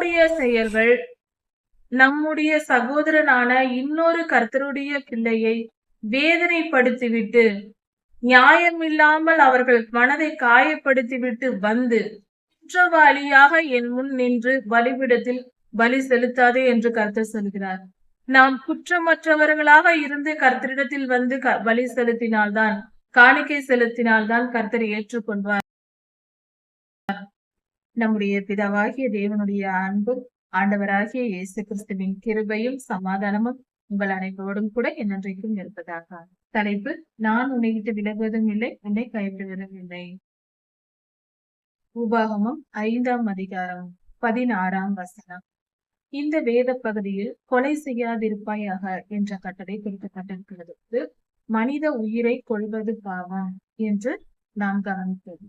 நம்முடைய செயல்கள் நம்முடைய சகோதரனான இன்னொரு கர்த்தருடைய பிள்ளையை வேதனைப்படுத்திவிட்டு நியாயமில்லாமல் அவர்கள் மனதை காயப்படுத்திவிட்டு வந்து குற்றவாளியாக என் முன் நின்று பலிபிடத்தில் பலி செலுத்தாதே என்று கர்த்தர் சொல்கிறார். நாம் குற்றமற்றவர்களாக இருந்து கர்த்தரிடத்தில் வந்து க- பலி செலுத்தினால்தான் காணிக்கை செலுத்தினால்தான் கர்த்தர் ஏற்றுக்கொள்வார். நம்முடைய பிதாவாகிய தேவனுடைய அன்பும் ஆண்டவராகிய இயேசு கிறிஸ்துவின் கிருபையும் சமாதானமும் உங்கள் அனைவரோடும் கூட என்னென்றைக்கும் இருப்பதாக. தலைப்பு நான் உன்னை விட்டு விலகுவதும் இல்லை உன்னை கைவிடுவதும் இல்லை. உபாகமம் ஐந்தாம் அதிகாரம் பதினாறாம் வசனம். இந்த வேத பகுதியில் கொலை செய்யாதிருப்பாயாக என்ற கட்டளை குறிப்பிடப்பட்டிருக்கிறது மனித உயிரை கொள்வது பாவம் என்று நாம் கவனித்தோம்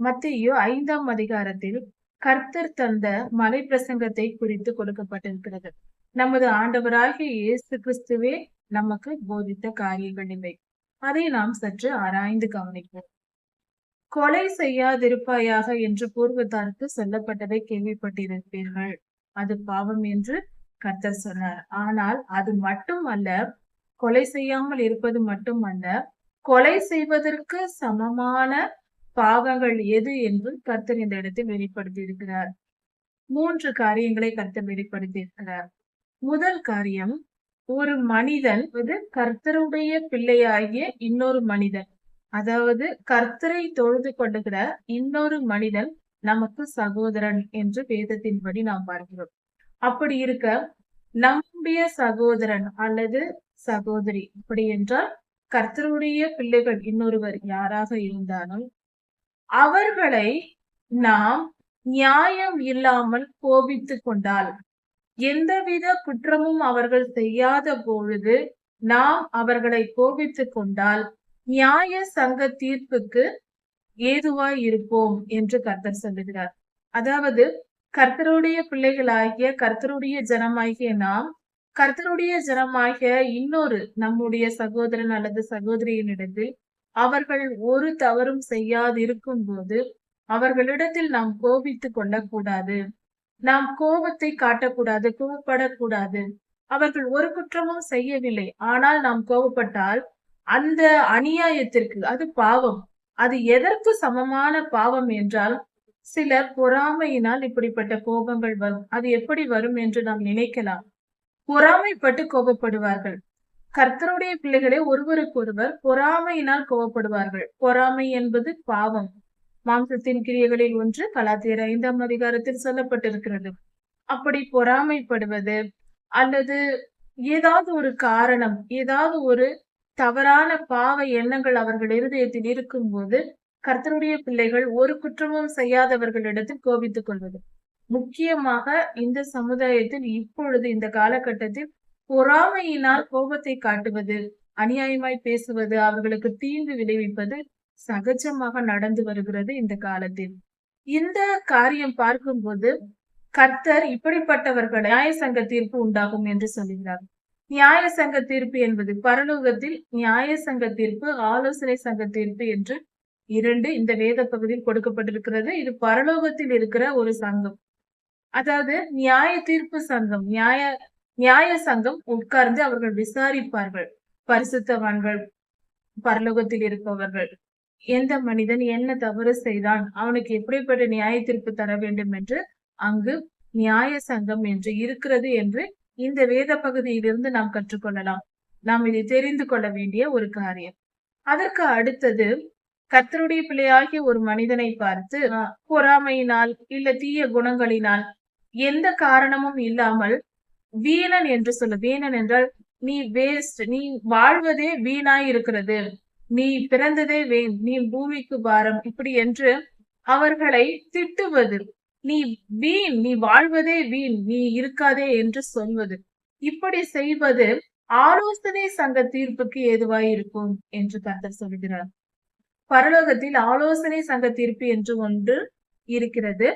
மத்தியோ ஐந்தாம் அதிகாரத்தில் கர்த்தர் தந்த மலை பிரசங்கத்தை குறித்து கொடுக்கப்பட்டிருக்கிறது. நமது ஆண்டவராகிய இயேசு கிறிஸ்துவே நமக்கு போதித்த காரியங்கள் இவை. அதை நாம் சற்று ஆராய்ந்து கவனிப்போம். கொலை செய்யாதிருப்பாயாக என்று பூர்வத்தாருக்கு சொல்லப்பட்டதை கேள்விப்பட்டிருப்பீர்கள். அது பாவம் என்று கர்த்தர் சொன்னார். ஆனால் அது மட்டும் அல்ல கொலை செய்யாமல் இருப்பது மட்டுமல்ல கொலை செய்வதற்கு சமமான பாவங்கள் எது என்று கர்த்தர் இந்த இடத்தில் வெளிப்படுத்தி இருக்கிறார். மூன்று காரியங்களை கர்த்தர் வெளிப்படுத்தி இருக்கிறார். முதல் காரியம் ஒரு மனிதன் இது கர்த்தருடைய பிள்ளையாகிய இன்னொரு மனிதன். அதாவது கர்த்தரை தொழுது கொண்டுகிற இன்னொரு மனிதன் நமக்கு சகோதரன் என்று வேதத்தின்படி நாம் பார்க்கிறோம். அப்படி இருக்க நம்முடைய சகோதரன் அல்லது சகோதரி அப்படி என்றால் கர்த்தருடைய பிள்ளைகள் இன்னொருவர் யாராக இருந்தாலும் அவர்களை நாம் நியாயம் இல்லாமல் கோபித்து கொண்டால் எந்தவித குற்றமும் அவர்கள் செய்யாத பொழுது நாம் அவர்களை கோபித்து கொண்டால் நியாய சங்க தீர்ப்புக்கு ஏதுவாய் இருப்போம் என்று கர்த்தர் சொல்லுகிறார். அதாவது கர்த்தருடைய பிள்ளைகளாகிய கர்த்தருடைய ஜனமாகிய நாம் கர்த்தருடைய ஜனமாகிய இன்னொரு நம்முடைய சகோதரன் அல்லது சகோதரியினிடத்தில் அவர்கள் ஒரு தவறும் செய்யாதிருக்கும் போது அவர்களிடத்தில் நாம் கோபித்து கொள்ளக்கூடாது. நாம் கோபத்தை காட்டக்கூடாது கோபப்படக்கூடாது. அவர்கள் ஒரு குற்றமும் செய்யவில்லை. ஆனால் நாம் கோபப்பட்டால் அந்த அநியாயத்திற்கு அது பாவம். அது எதற்கு சமமான பாவம் என்றால் சிலர் பொறாமையினால் இப்படிப்பட்ட கோபங்கள் வரும். அது எப்படி வரும் என்று நாம் நினைக்கலாம். பொறாமைப்பட்டு கோபப்படுவார்கள். கர்த்தருடைய பிள்ளைகளே ஒருவருக்கொருவர் பொறாமையினால் கோவப்படுவார்கள். பொறாமை என்பது பாவம். மாம்சத்தின் கிரியைகளில் ஒன்று கலாத்தியர் ஐந்தாம் அதிகாரத்தில் சொல்லப்பட்டிருக்கிறது. அப்படி பொறாமைப்படுவது அல்லது ஏதாவது ஒரு காரணம் ஏதாவது ஒரு தவறான பாவ எண்ணங்கள் அவர்கள் இருதயத்தில் இருக்கும்போது கர்த்தருடைய பிள்ளைகள் ஒரு குற்றமும் செய்யாதவர்களிடத்தில் கோபித்துக் கொள்வது. முக்கியமாக இந்த சமுதாயத்தில் இப்பொழுது இந்த காலகட்டத்தில் பொறாமையினால் கோபத்தை காட்டுவது அநியாயமாய் பேசுவது அவர்களுக்கு தீங்கு விளைவிப்பது சகஜமாக நடந்து வருகிறது இந்த காலத்தில். இந்த காரியம் பார்க்கும்போது கர்த்தர் இப்படிப்பட்டவர்கள் நியாய சங்க தீர்ப்பு உண்டாகும் என்று சொல்கிறார் நியாய சங்க தீர்ப்பு என்பது பரலோகத்தில் நியாய சங்க தீர்ப்பு ஆலோசனை சங்க தீர்ப்பு என்று இரண்டு இந்த வேத பகுதியில் கொடுக்கப்பட்டிருக்கிறது. இது பரலோகத்தில் இருக்கிற ஒரு சங்கம். அதாவது நியாய தீர்ப்பு சங்கம் நியாய நியாய சங்கம் உட்கார்ந்து அவர்கள் விசாரிப்பார்கள். பரிசுத்தவான்கள் பரலோகத்தில் இருப்பவர்கள். எந்த மனிதன் என்ன தவறு செய்தான்? அவனுக்கு எப்படிப்பட்ட நியாய தீர்ப்பு தர வேண்டும் என்று அங்கு நியாய சங்கம் என்று இருக்கிறது என்று இந்த வேத பகுதியிலிருந்து நாம் கற்றுக்கொள்ளலாம். நாம் இதை தெரிந்து கொள்ள வேண்டிய ஒரு காரியம். அதற்கு அடுத்தது கர்த்தருடைய பிள்ளையாகிய ஒரு மனிதனை பார்த்து அஹ், பொறாமையினால் இல்ல தீய குணங்களினால் எந்த காரணமும் இல்லாமல் வீணன் என்று சொல்ல. வீணன் என்றால் நீ வேஸ்ட் நீ வாழ்வதே வீணாய் இருக்கிறது. நீ பிறந்ததே வேண் நீ பூமிக்கு பாரம். இப்படி என்று அவர்களை திட்டுவது. நீ வீண் நீ வாழ்வதே வீண் நீ இருக்காதே என்று சொல்வது. இப்படி செய்வது ஆலோசனை சங்க தீர்ப்புக்கு ஏதுவாய் இருக்கும் என்று கர்த்தர் சொல்கிறார். பரலோகத்தில் ஆலோசனை சங்க தீர்ப்பு என்று ஒன்று இருக்கிறது.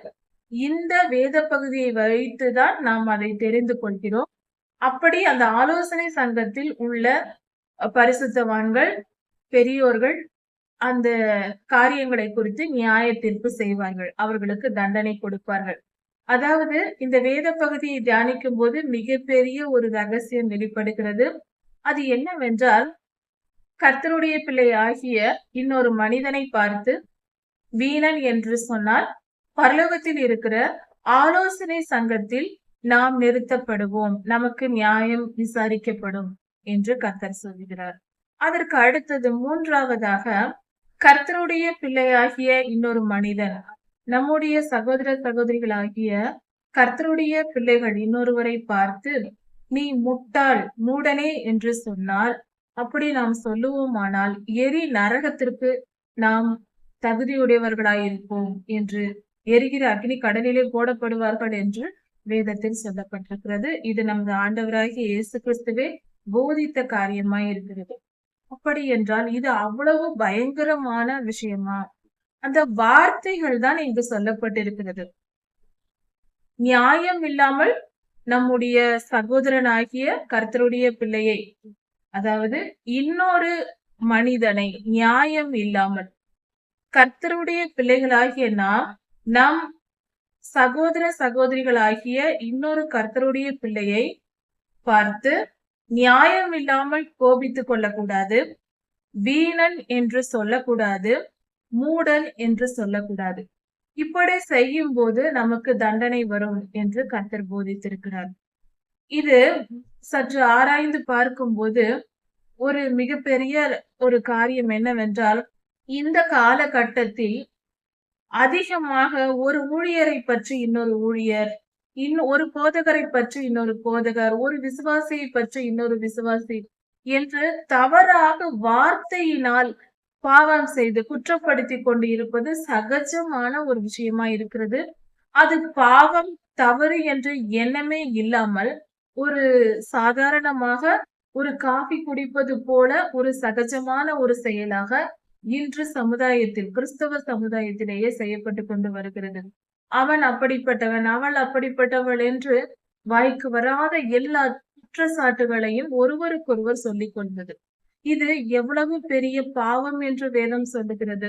இந்த வேத பகுதியை வைத்துதான் நாம் அதை தெரிந்து கொள்கிறோம். அப்படி அந்த ஆலோசனை சங்கத்தில் உள்ள பரிசுத்தவான்கள் பெரியோர்கள் அந்த காரியங்களை குறித்து நியாய தீர்ப்பு செய்வார்கள். அவர்களுக்கு தண்டனை கொடுப்பார்கள். அதாவது இந்த வேத பகுதியை தியானிக்கும் போது மிகப்பெரிய ஒரு ரகசியம் வெளிப்படுகிறது. அது என்னவென்றால் கர்த்தருடைய பிள்ளை ஆகிய இன்னொரு மனிதனை பார்த்து வீணன் என்று சொன்னால் பரலோகத்தில் இருக்கிற ஆலோசனை சங்கத்தில் நாம் நிறுத்தப்படுவோம். நமக்கு நியாயம் விசாரிக்கப்படும் என்று கர்த்தர் சொல்கிறார் அதற்கு அடுத்தது மூன்றாவதாக கர்த்தருடைய பிள்ளையாகிய இன்னொரு மனிதன் நம்முடைய சகோதர சகோதரிகளாகிய கர்த்தருடைய பிள்ளைகள் இன்னொருவரை பார்த்து நீ முட்டாள் மூடனே என்று சொன்னால் அப்படி நாம் சொல்லுவோமானால் எரி நரகத்திற்கு நாம் தகுதியுடையவர்களாயிருப்போம் என்று எரிகிற அக்னி கடலிலே போடப்படுவார்கள் என்று வேதத்தில் சொல்லப்பட்டிருக்கிறது. இது நமது ஆண்டவராகிய இயேசு கிறிஸ்துவே போதித்த காரியமாய் இருக்கிறது. அப்படி என்றால் இது அவ்வளவு பயங்கரமான விஷயமா? அந்த வார்த்தைகள் தான் இங்கு சொல்லப்பட்டிருக்கிறது. நியாயம் இல்லாமல் நம்முடைய சகோதரனாகிய கர்த்தருடைய பிள்ளையை அதாவது இன்னொரு மனிதனை நியாயம் இல்லாமல் கர்த்தருடைய பிள்ளைகளாகிய நாம் நம் சகோதர சகோதரிகளாகிய இன்னொரு கர்த்தருடைய பிள்ளையை பார்த்து நியாயம் இல்லாமல் கோபித்துக் கொள்ளக்கூடாது வீணன் என்று சொல்லக்கூடாது மூடன் என்று சொல்லக்கூடாது. இப்படி செய்யும் போது நமக்கு தண்டனை வரும் என்று கர்த்தர் போதித்திருக்கிறார். இது சற்று ஆராய்ந்து பார்க்கும்போது ஒரு மிகப்பெரிய ஒரு காரியம் என்னவென்றால் இந்த காலகட்டத்தில் அதிகமாக ஒரு ஊழியரை பற்றி இன்னொரு ஊழியர் இன்னும் ஒரு போதகரை பற்றி இன்னொரு போதகர் ஒரு விசுவாசியை பற்றி இன்னொரு விசுவாசி என்று தவறாக வார்த்தையினால் பாவம் செய்து குற்றப்படுத்தி கொண்டு இருப்பது சகஜமான ஒரு விஷயமா இருக்கிறது. அது பாவம் தவறு என்று எண்ணமே இல்லாமல் ஒரு சாதாரணமாக ஒரு காஃபி குடிப்பது போல ஒரு சகஜமான ஒரு செயலாக இன்று சமுதாயத்தில் கிறிஸ்தவ சமுதாயத்திலேயே செய்யப்பட்டு கொண்டு வருகிறது. அவன் அப்படிப்பட்டவன் அவள் அப்படிப்பட்டவள் என்று வாய்க்கு வராத எல்லா குற்றச்சாட்டுகளையும் ஒருவருக்கொருவர் சொல்லிக் கொள்வது. இது எவ்வளவு பெரிய பாவம் என்று வேதம் சொல்லுகிறது.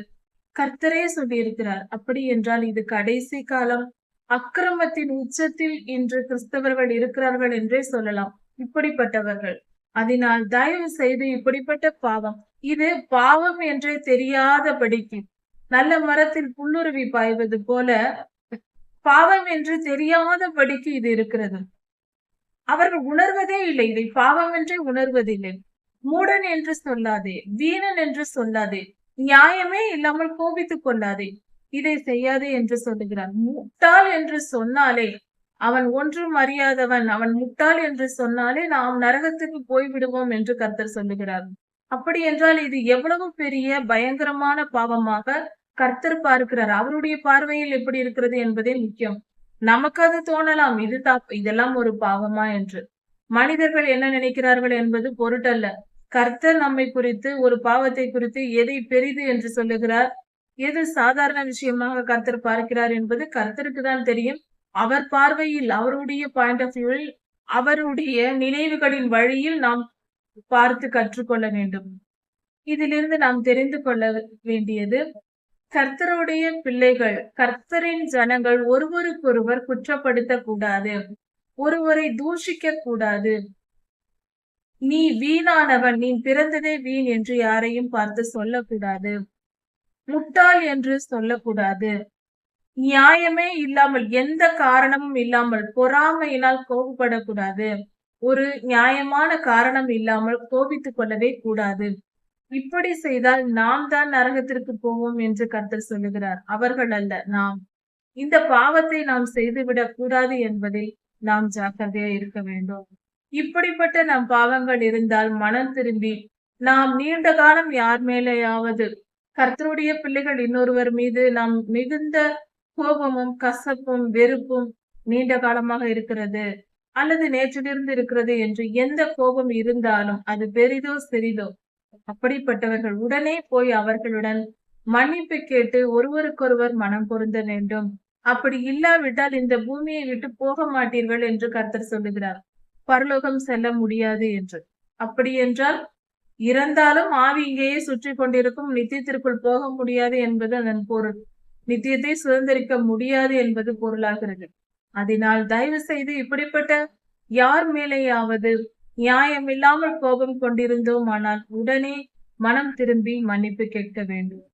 கர்த்தரே சொல்லியிருக்கிறார் அப்படி என்றால் இது கடைசி காலம். அக்கிரமத்தின் உச்சத்தில் இன்று கிறிஸ்தவர்கள் இருக்கிறார்கள் என்றே சொல்லலாம். இப்படிப்பட்டவர்கள். அதனால் தயவு செய்து இப்படிப்பட்ட பாவம். இது பாவம் என்றே தெரியாதபடிக்கு நல்ல மரத்தில் புல்லுருவி பாய்வது போல பாவம் என்று தெரியாதபடிக்கு இது இருக்கிறது. அவர்கள் உணர்வதே இல்லை இதை பாவம் என்றே உணர்வதில்லை. மூடன் என்று சொல்லாதே வீணன் என்று சொல்லாதே நியாயமே இல்லாமல் கோபித்துக் கொள்ளாதே இதை செய்யாதே என்று சொல்லுகிறான். முட்டாள் என்று சொன்னாலே அவன் ஒன்றும் அறியாதவன் அவன் முட்டாள் என்று சொன்னாலே நாம் நரகத்துக்கு போய்விடுவோம் என்று கர்த்தர் சொல்லுகிறார். அப்படி என்றால் இது எவ்வளவு பெரிய பயங்கரமான பாவமாக கர்த்தர் பார்க்கிறார். அவருடைய பார்வையில் எப்படி இருக்கிறது என்பதே முக்கியம். நமக்கு அது தோணலாம். இது இதெல்லாம் ஒரு பாவமா என்று. மனிதர்கள் என்ன நினைக்கிறார்கள் என்பது பொருட்டல்ல. கர்த்தர் நம்மை குறித்து ஒரு பாவத்தை குறித்து எதை பெரிது என்று சொல்லுகிறார்? எது சாதாரண விஷயமாக கர்த்தர் பார்க்கிறார் என்பது கர்த்தருக்கு தான் தெரியும். அவர் பார்வையில் அவருடைய பாயிண்ட் ஆஃப் வியூவில் அவருடைய நினைவுகளின் வழியில் நாம் பார்த்து கற்றுக்கொள்ள வேண்டும். இதிலிருந்து நாம் தெரிந்து கொள்ள வேண்டியது கர்த்தருடைய பிள்ளைகள் கர்த்தரின் ஜனங்கள் ஒருவருக்கொருவர் குற்றப்படுத்த கூடாது ஒருவரை தூஷிக்க கூடாது நீ வீணானவன் நீ பிறந்ததே வீண் என்று யாரையும் பார்த்து சொல்லக்கூடாது. முட்டாள் என்று சொல்லக்கூடாது. நியாயமே இல்லாமல் எந்த காரணமும் இல்லாமல் பொறாமையினால் கோபப்படக்கூடாது. ஒரு நியாயமான காரணம் இல்லாமல் கோபித்துக் கொள்ளவே கூடாது. இப்படி செய்தால் நாம் தான் நரகத்திற்கு போவோம் என்று கர்த்தர் சொல்லுகிறார். அவர்கள் அல்ல நாம். இந்த பாவத்தை நாம் செய்துவிடக் கூடாது என்பதில் நாம் ஜாக்கிரதையா இருக்க வேண்டும். இப்படிப்பட்ட நம் பாவங்கள் இருந்தால் மனம் திரும்பி நாம் நீண்ட காலம் யார் மேலேயாவது கர்த்தருடைய பிள்ளைகள் இன்னொருவர் மீது நாம் மிகுந்த கோபமும் கசப்பும் வெறுப்பும் நீண்ட காலமாக இருக்கிறது. அல்லது நேற்றிலிருந்து இருக்கிறது என்று எந்த கோபம் இருந்தாலும் அது பெரிதோ சிறிதோ. அப்படிப்பட்டவர்கள் உடனே போய் அவர்களுடன் மன்னிப்பு கேட்டு ஒருவருக்கொருவர் மனம் பொருந்த வேண்டும். அப்படி இல்லாவிட்டால் இந்த பூமியை விட்டு போக மாட்டீர்கள் என்று கர்த்தர் சொல்லுகிறார். பரலோகம் செல்ல முடியாது என்று. அப்படி என்றால் இறந்தாலும் ஆவி இங்கேயே சுற்றி கொண்டிருக்கும் நித்தியத்திற்குள் போக முடியாது என்பது அதன் பொருள். நித்தியத்தை சுதந்திரிக்க முடியாது என்பது பொருளாகிறது. அதனால் தயவு செய்து இப்படிப்பட்ட யார் மேலேயாவது நியாயம் இல்லாமல் கோபம் கொண்டிருந்தோம் ஆனால் உடனே மனம் திரும்பி மன்னிப்பு கேட்க வேண்டும்.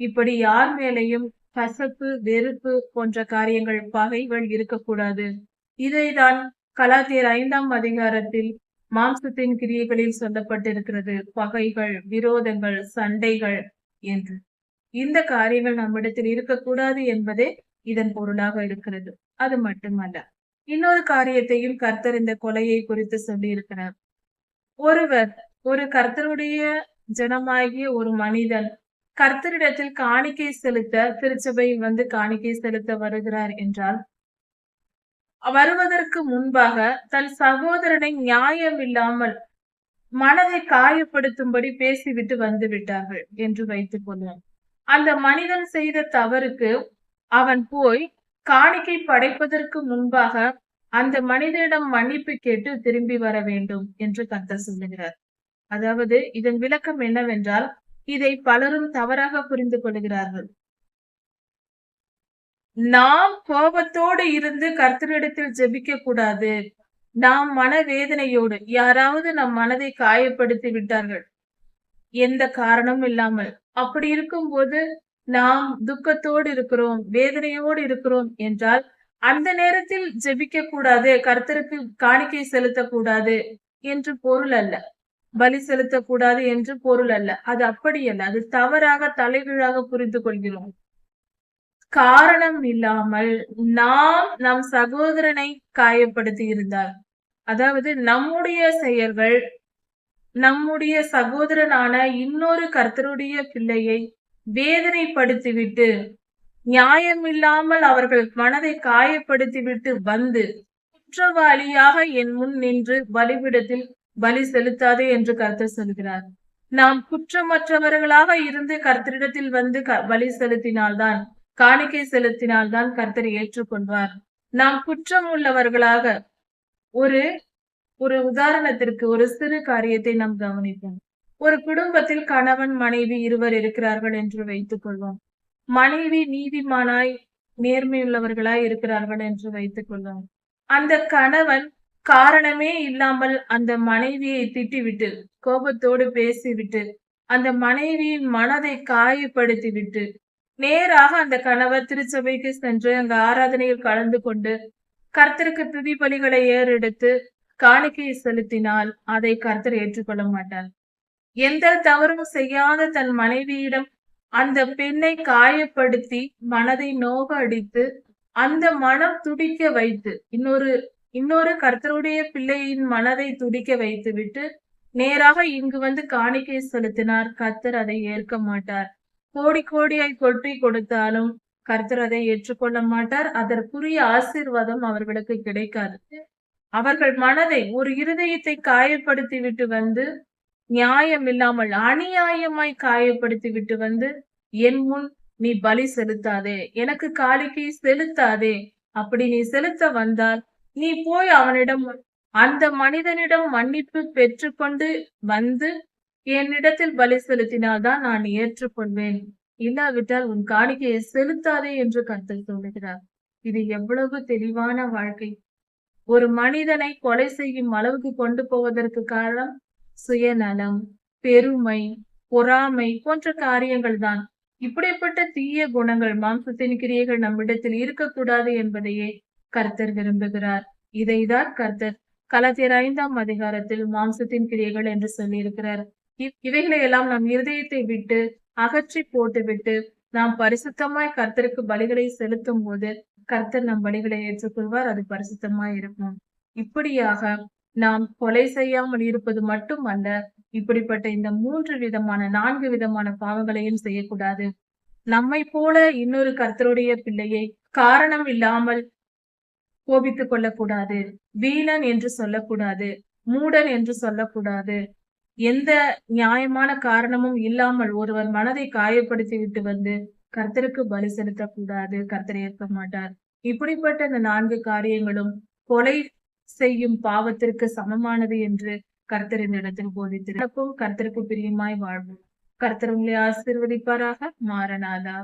இப்படி யார் மேலேயும் கசப்பு வெறுப்பு போன்ற காரியங்கள் பகைகள் இருக்கக்கூடாது. இதைதான் கலாத்தியர் ஐந்தாம் அதிகாரத்தில் மாம்சத்தின் கிரியைகளில் சொல்லப்பட்டிருக்கிறது. பகைகள் விரோதங்கள் சண்டைகள் என்று. இந்த காரியங்கள் நம்மிடத்தில் இருக்கக்கூடாது என்பதே இதன் பொருளாக இருக்கிறது. அது மட்டுமல்ல இன்னொரு காரியத்தையும் கர்த்தர் இந்த கொலையை குறித்து சொல்லி இருக்கிறார் ஒருவர் ஒரு கர்த்தருடைய ஜனமாகிய ஒரு மனிதன் கர்த்தரிடத்தில் காணிக்கை செலுத்த திருச்சபையில் வந்து காணிக்கை செலுத்த வருகிறார் என்றால் வருவதற்கு முன்பாக தன் சகோதரனை நியாயம் இல்லாமல் மனதை காயப்படுத்தும்படி பேசிவிட்டு வந்து விட்டார்கள் என்று வைத்துக் கொள்வோம் அந்த மனிதன் செய்த தவறுக்கு அவன் போய் காணிக்கை படைப்பதற்கு முன்பாக அந்த மனிதனிடம் மன்னிப்பு கேட்டு திரும்பி வர வேண்டும் என்று கந்தர் சொல்லுகிறார். அதாவது இதன் விளக்கம் என்னவென்றால் இதை பலரும் தவறாக புரிந்து கொள்கிறார்கள். நாம் கோபத்தோடு இருந்து கர்த்தரிடத்தில் ஜெபிக்க கூடாது. நாம் மனவேதனையோடு யாராவது நம் மனதை காயப்படுத்தி விட்டார்கள். எந்த காரணமும் இல்லாமல் அப்படி இருக்கும்போது நாம் துக்கத்தோடு இருக்கிறோம் வேதனையோடு இருக்கிறோம் என்றால் அந்த நேரத்தில் ஜெபிக்க கூடாது கர்த்தருக்கு காணிக்கை செலுத்தக்கூடாது என்று பொருள் அல்ல. பலி செலுத்தக்கூடாது என்று பொருள் அல்ல. அது அப்படி அல்ல. அது தவறாக தலைகீழாக புரிந்து கொள்கிறோம். காரணம் இல்லாமல் நாம் நம் சகோதரனை காயப்படுத்தி இருந்தார் அதாவது நம்முடைய செயல்கள் நம்முடைய சகோதரனான இன்னொரு கர்த்தருடைய பிள்ளையை வேதனைப்படுத்திவிட்டு நியாயமில்லாமல் அவர்கள் மனதை காயப்படுத்திவிட்டு வந்து குற்றவாளியாக என் முன் நின்று பலிபிடத்தில் பலி செலுத்தாதே என்று கர்த்தர் சொல்கிறார். நாம் குற்றமற்றவர்களாக இருந்து கர்த்தரிடத்தில் வந்து பலி செலுத்தினால்தான் காணிக்கை செலுத்தினால்தான் கர்த்தர் ஏற்றுக்கொள்வார். நாம் குற்றம் உள்ளவர்களாக ஒரு ஒரு உதாரணத்திற்கு ஒரு சிறு காரியத்தை நாம் கவனிப்போம். ஒரு குடும்பத்தில் கணவன் மனைவி இருவர் இருக்கிறார்கள் என்று வைத்துக் கொள்வோம். மனைவி நீதிமானாய் நேர்மையுள்ளவர்களாய் இருக்கிறார்கள் என்று வைத்துக் கொள்வோம். அந்த கணவன் காரணமே இல்லாமல் அந்த மனைவியை திட்டிவிட்டு கோபத்தோடு பேசிவிட்டு அந்த மனைவியின் மனதை காயப்படுத்தி விட்டு நேராக அந்த கணவர் திருச்சபைக்கு சென்று அங்கு ஆராதனையில் கலந்து கொண்டு கர்த்தருக்கு துதி பலிகளை ஏறெடுத்து காணிக்கையை செலுத்தினால் அதை கர்த்தர் ஏற்றுக்கொள்ள மாட்டார். எந்த தவறும் செய்யாத தன் மனைவியிடம் அந்த பெண்ணை காயப்படுத்தி மனதை நோக அடித்து அந்த மனம் துடிக்க வைத்து இன்னொரு இன்னொரு கர்த்தருடைய பிள்ளையின் மனதை துடிக்க வைத்து விட்டு நேராக இங்கு வந்து காணிக்கை செலுத்தினார். கர்த்தர் அதை ஏற்க மாட்டார். கோடி கோடியாய் கொட்டி கொடுத்தாலும் கர்த்தர் அதை ஏற்றுக்கொள்ள மாட்டார். அதற்குரிய ஆசீர்வாதம் அவர்களுக்கு கிடைக்காது. அவர்கள் மனதை ஒரு இருதயத்தை காயப்படுத்தி விட்டு வந்து நியாயம் இல்லாமல் அநியாயமாய் காயப்படுத்தி விட்டு வந்து என் முன் நீ பலி செலுத்தாதே எனக்கு காலிக்கு செலுத்தாதே அப்படி நீ செலுத்த வந்தால் நீ போய் அவனிடம் அந்த மனிதனிடம் மன்னிப்பு பெற்றுக்கொண்டு வந்து என்னிடத்தில் பலி செலுத்தினால்தான் நான் ஏற்றுக்கொள்வேன். இல்லாவிட்டால் உன் காணிக்கையை செலுத்தாதே என்று கருத்தில் சொல்லுகிறார். இது எவ்வளவு தெளிவான வாழ்க்கை. ஒரு மனிதனை கொலை செய்யும் அளவுக்கு கொண்டு போவதற்கு காரணம் சுயநலம் பெருமை பொறாமை போன்ற காரியங்கள் தான் இப்படிப்பட்ட தீய குணங்கள் மாம்சத்தின் கிரியைகள் நம்மிடத்தில் இருக்கக்கூடாது என்பதையே கர்த்தர் விரும்புகிறார். இதைதான் கர்த்தர் கலத்தியர் ஐந்தாம் அதிகாரத்தில் மாம்சத்தின் கிரியைகள் என்று சொல்லியிருக்கிறார். இவைகளை எல்லாம் நம் இருதயத்தை விட்டு அகற்றி போட்டுவிட்டு நாம் பரிசுத்தமாய் கர்த்தருக்கு பலிகளை செலுத்தும் போது கர்த்தர் நம் பலிகளை ஏற்றுக்கொள்வார். அது பரிசுத்தமாய் இருக்கும். இப்படியாக நாம் கொலை செய்யாமல் இருப்பது மட்டுமல்ல இப்படிப்பட்ட இந்த மூன்று விதமான நான்கு விதமான பாவங்களையும் செய்யக்கூடாது. நம்மை போல இன்னொரு கர்த்தருடைய பிள்ளையை காரணம் இல்லாமல் கோபித்துக் கொள்ளக்கூடாது. வீணன் என்று சொல்லக்கூடாது. மூடன் என்று சொல்லக்கூடாது. எந்த நியாயமான காரணமும் இல்லாமல் ஒருவர் மனதை காயப்படுத்தி விட்டு வந்து கர்த்தருக்கு பலி செலுத்தக்கூடாது. கர்த்தர் ஏற்க மாட்டார். இப்படிப்பட்ட இந்த நான்கு காரியங்களும் கொலை செய்யும் பாவத்திற்கு சமமானது என்று கர்த்தர் இந்த இடத்தில் போதித்திருக்கும் கர்த்தருக்கு பிரியமாய் வாழ்வோம். கர்த்தர் உங்களை ஆசிர்வதிப்பாராக. மாறனாதா.